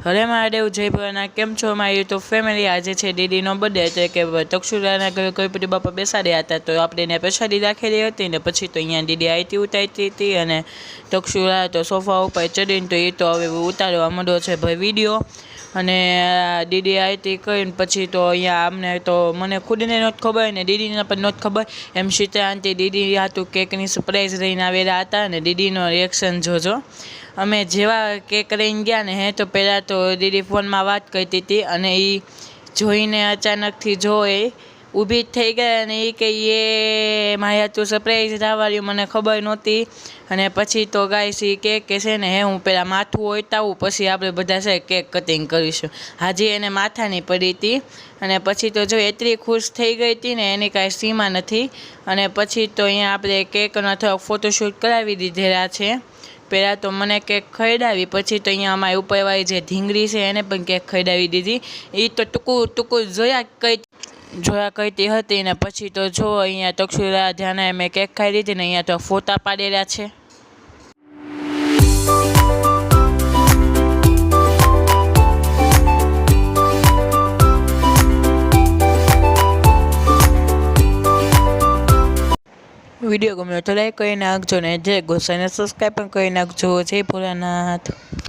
હરે મહાદેવ, જય ભવાના કેમ છો મારી યુટ્યુબ ફેમિલી આજે છે દીદીનો બર્થડે એટલે કે તક્ષુરાના ઘરે કોઈ ગણપતિ બાપા બેસાડ્યા હતા તો આપણે એને પ્રસાદી રાખેલી હતી ને પછી તો અહીંયા દીદી આરતી ઉતારતી હતી અને તક્ષુરા તો સોફા ઉપર ચડીને તો એ તો હવે ઉતારવા માંડ્યો છે ભાઈ વીડિયો. અને દીદી આરતી કરીને પછી તો અહીંયા અમને તો, મને ખુદને નહોતી ખબર ને દીદીને પણ નહોતી ખબર. એમ સીતા આંટી દીદી હતું કેકની સરપ્રાઈઝ લઈને આવેલા હતા અને દીદીનો રિએક્શન જોજો. અમે જેવા કેક લઈને ગયા ને હે, તો પહેલાં તો દીદી ફોનમાં વાત કરતી હતી અને એ જોઈને અચાનકથી જો એ ઊભી જ થઈ ગયા અને એ કે એ મારે તું સરપ્રાઈઝ લાવવાની મને ખબર નહોતી. અને પછી તો ગાય સી કેક કે છે ને, હે, હું પહેલાં માથું ઓઈતાવું પછી આપણે બધા છે કેક કટિંગ કરીશું. હાજી એને માથાની પડી હતી અને પછી તો જો એટલી ખુશ થઈ ગઈ હતી ને, એની કાંઈ સીમા નથી. અને પછી તો અહીંયા આપણે કેકનો થોડોક ફોટોશૂટ કરાવી દીધેલા છે. પહેલાં તો મને કેક ખવડાવી, પછી તો અહીંયા અમારી ઉપરવાળી જે ઢીંગરી છે એને પણ કેક ખવડાવી દીધી. એ તો ટૂંકું ટૂંકું જોયા કઈ જોયા કરતી હતી ને પછી તો જો અહીંયા તક્ષુરા ધ્યાને મેં કેક ખાઈ લીધી ને અહીંયા તો ફોટા પાડેલા છે. વીડિયો ગમ્યો તો લાઈક કરી નાખજો ને જે ગુસ્સાને સબસ્ક્રાઈબ પણ કરી નાખજો. જે ભોળાનાથ